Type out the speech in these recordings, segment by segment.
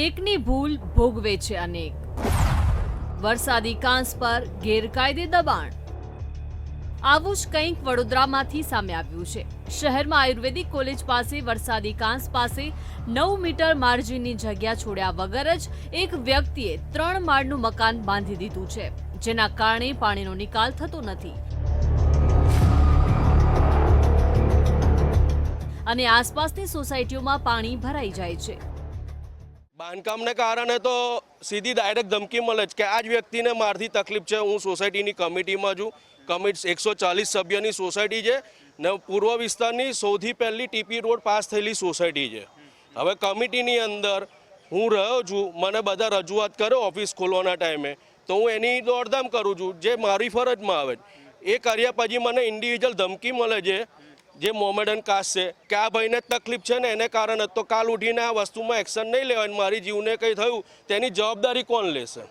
એકની ભૂલ ભોગવે છે અનેક. વરસાદી કાંસ પર ગેરકાયદે દબાણ. આવું જ કંઈક વડોદરામાંથી સામે આવ્યું છે. શહેરમાં આયુર્વેદિક કોલેજ પાસે વરસાદી કાંસ પાસે નવ મીટર માર્જિનની જગ્યા છોડ્યા વગર જ એક વ્યક્તિએ ત્રણ માળનું મકાન બાંધી દીધું છે, જેના કારણે પાણીનો નિકાલ થતો નથી. અને આસપાસની સોસાયટીઓમાં પાણી ભરાઈ જાય છે. બાંધકામને કારણે તો સીધી ડાયરેક્ટ ધમકી મળે છે કે આ જ વ્યક્તિને મારથી તકલીફ છે. હું સોસાયટીની કમિટીમાં છું. કમિટ એકસો ચાલીસ સભ્યની સોસાયટી છે ને પૂર્વ વિસ્તારની સૌથી પહેલી ટીપી રોડ પાસ થયેલી સોસાયટી છે. હવે કમિટીની અંદર હું રહ્યો છું. મને બધા રજૂઆત કરે ઓફિસ ખોલવાના ટાઈમે. તો હું એની દોડધામ કરું છું. જે મારી ફરજમાં આવે એ કર્યા પછી મને ઇન્ડિવિજ્યુઅલ ધમકી મળે છે. જે મોમેડન કાસ્ટ છે, કે આ ભાઈને તકલીફ છે ને એને કારણે તો કાલ ઉઠીને આ વસ્તુમાં એક્શન નહીં લેવાય મારી જીવને કંઈ થયું, તેની જવાબદારી કોણ લેશે?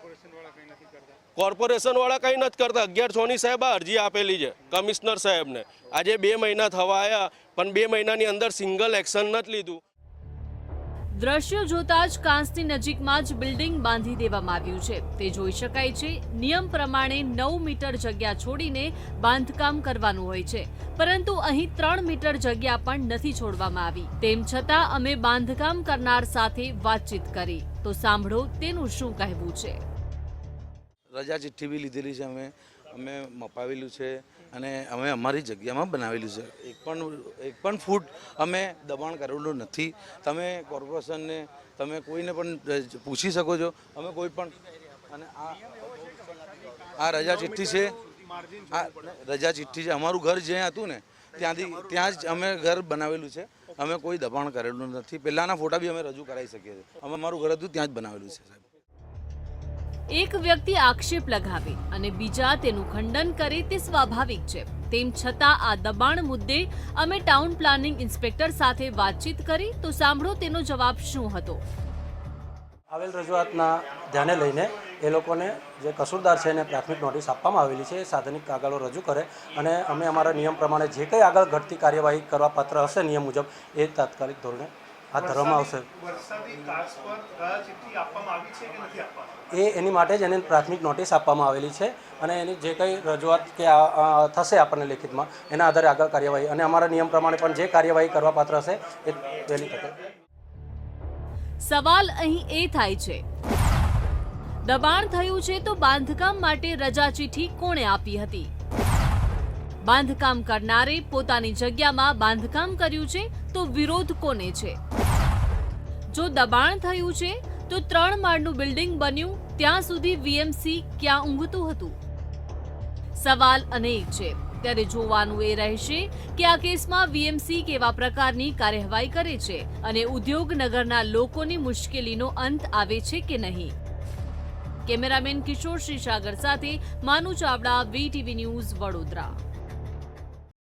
કોર્પોરેશનવાળા કંઈ નથી કરતા. અગિયાર સોની સાહેબ અરજી આપેલી છે, કમિશનર સાહેબને. આજે બે મહિના થવા આવ્યા પણ બે મહિનાની અંદર સિંગલ એક્શન નથી લીધું. દ્રશ્યો જોતા જ કાંસની નજીકમાં જ બિલ્ડિંગ બાંધી દેવામાં આવ્યું છે. તે જોઈ શકાય છે, નિયમ પ્રમાણે નવ મીટર જગ્યા છોડીને બાંધકામ કરવાનું હોય છે. પરંતુ અહીં ત્રણ મીટર જગ્યા પણ નથી છોડવામાં આવી. તેમ છતાં અમે બાંધકામ કરનાર સાથે વાતચીત કરી. તો સાંભળો તેનું શું કહેવું છે. રજા ચિઠ્ઠી બી લીધેલી છે અમે. અમે મપાવેલું છે અને અમે અમારી જગ્યામાં બનાવેલું છે. એક પણ એક પણ ફૂટ અમે દબાણ કરેલું નથી. તમે કોર્પોરેશનને તમે કોઈને પણ પૂછી શકો છો. અમે કોઈ પણ અને આ આ રજા ચિઠ્ઠી છે. આ રજા ચિઠ્ઠી છે. અમારું ઘર જ્યાં હતું ને, ત્યાંથી, ત્યાં જ અમે ઘર બનાવેલું છે. અમે કોઈ દબાણ કરેલું નથી. પહેલાંના ફોટા બી અમે રજૂ કરાવી શકીએ છીએ. અમે, અમારું ઘર હતું, ત્યાં જ બનાવેલું છે, સાહેબ. એક વ્યક્તિ આક્ષેપ લગાવે અને બીજા તેનું ખંડન કરે તે સ્વાભાવિક છે. તેમ છતાં આ દબાણ મુદ્દે અમે ટાઉન પ્લાનિંગ ઇન્સ્પેક્ટર સાથે વાતચીત કરી તો સાંભળો તેનો જવાબ શું હતો. આવેલ રજૂઆતના ધ્યાને લઈને એ લોકોને જે કસૂરદાર છે એને પ્રાથમિક નોટિસ આપવામાં આવેલી છે, એ સાધનિક કાગળો રજૂ કરે અને અમે અમારા નિયમ પ્રમાણે જે કંઈ આગળ ઘટતી કાર્યવાહી કરવા પાત્ર હશે નિયમ મુજબ એ તાત્કાલિક ધોરણે હાથ ધરવામાં આવશે. એ એની માટે જ એને પ્રાથમિક નોટિસ આપવામાં આવેલી છે અને એની જે કંઈ રજૂઆત કે થશે આપણને લેખિતમાં એના આધારે આગળ કાર્યવાહી અને અમારા નિયમ પ્રમાણે પણ જે કાર્યવાહી કરવા પાત્ર હશે એ વહેલી તકે સવાલ અહીં એ થાય છે. દબાણ થયું છે તો બાંધકામ માટે રજા ચિઠ્ઠી કોણે આપી હતી? બાંધકામ કરનારે પોતાની જગ્યામાં બાંધકામ કર્યું છે તો વિરોધ કોને છે? જો દબાણ થયું છે, તો ત્રણ માળનું બિલ્ડિંગ બન્યું, ત્યાં સુધી વીએમસી ક્યાં ઊંઘતું હતું? સવાલ અનેક છે. ત્યારે જોવાનું એ રહેશે કે આ કેસમાં વીએમસી કેવા પ્રકારની કાર્યવાહી કરે છે અને ઉદ્યોગનગરના લોકોની મુશ્કેલીનો અંત આવે છે કે નહીં? કેમેરામેન કિશોર શ્રીસાગર સાથે માનુ ચાવડા, વીટીવી ન્યૂઝ વડોદરા.